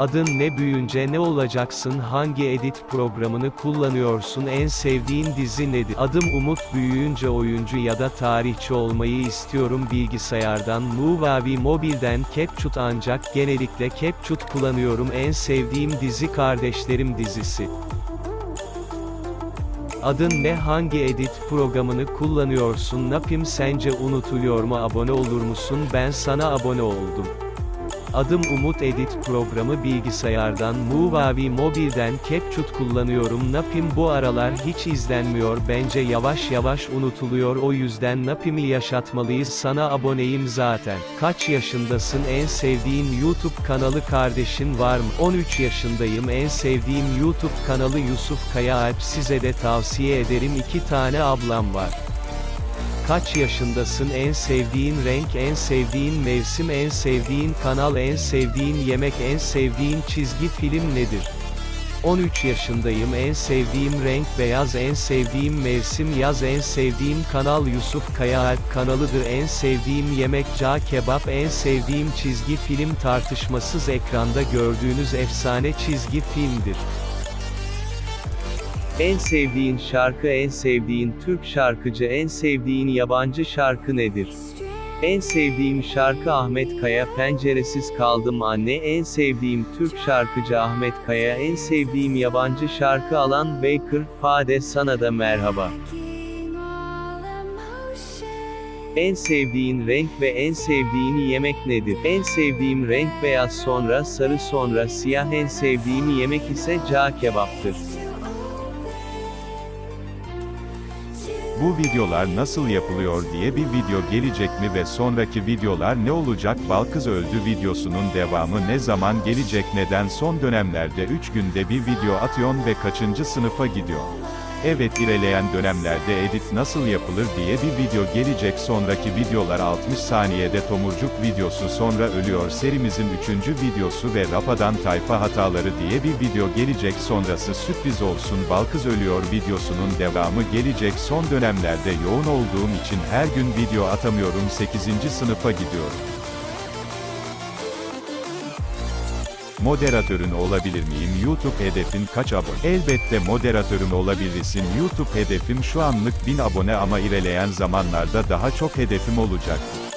Adın ne büyüyünce ne olacaksın hangi edit programını kullanıyorsun en sevdiğin dizi nedir? Adım Umut büyüyünce oyuncu ya da tarihçi olmayı istiyorum bilgisayardan Muvavi mobilden CapCut ancak genellikle CapCut kullanıyorum en sevdiğim dizi Kardeşlerim dizisi. Adın ne hangi edit programını kullanıyorsun napim sence unutuluyor mu abone olur musun ben sana abone oldum. Adım Umut Edit programı bilgisayardan Muvavi mobilden CapCut kullanıyorum. Napim bu aralar hiç izlenmiyor. Bence yavaş yavaş unutuluyor. O yüzden Napim'i yaşatmalıyız. Sana aboneyim zaten. Kaç yaşındasın? En sevdiğin YouTube kanalı kardeşin var mı? 13 yaşındayım. En sevdiğim YouTube kanalı Yusuf Kaya Alp. Size de tavsiye ederim. İki tane ablam var. Kaç yaşındasın en sevdiğin renk en sevdiğin mevsim en sevdiğin kanal en sevdiğin yemek en sevdiğin çizgi film nedir? 13 yaşındayım en sevdiğim renk beyaz en sevdiğim mevsim yaz en sevdiğim kanal Yusuf Kaya Alp kanalıdır en sevdiğim yemek ca kebap en sevdiğim çizgi film tartışmasız ekranda gördüğünüz efsane çizgi filmdir. En sevdiğin şarkı en sevdiğin Türk şarkıcı en sevdiğin yabancı şarkı nedir? En sevdiğim şarkı Ahmet Kaya Penceresiz Kaldım Anne En sevdiğim Türk şarkıcı Ahmet Kaya En sevdiğim yabancı şarkı Alan Baker Fade sana da merhaba En sevdiğin renk ve en sevdiğin yemek nedir? En sevdiğim renk beyaz sonra sarı sonra siyah en sevdiğim yemek ise cağ kebaptır. Bu videolar nasıl yapılıyor diye bir video gelecek mi ve sonraki videolar ne olacak Balkız öldü videosunun devamı ne zaman gelecek neden son dönemlerde 3 günde bir video atıyorsun ve kaçıncı sınıfa gidiyor? Evet ilerleyen dönemlerde edit nasıl yapılır diye bir video gelecek sonraki videolar 60 saniyede tomurcuk videosu sonra ölüyor serimizin 3. videosu ve rapadan tayfa hataları diye bir video gelecek sonrası sürpriz olsun Balkız ölüyor videosunun devamı gelecek son dönemlerde yoğun olduğum için her gün video atamıyorum 8. sınıfa gidiyorum. Moderatörün olabilir miyim? YouTube hedefin kaç abone? Elbette moderatörüm olabilirsin. YouTube hedefim şu anlık 1000 abone ama ilerleyen zamanlarda daha çok hedefim olacaktır.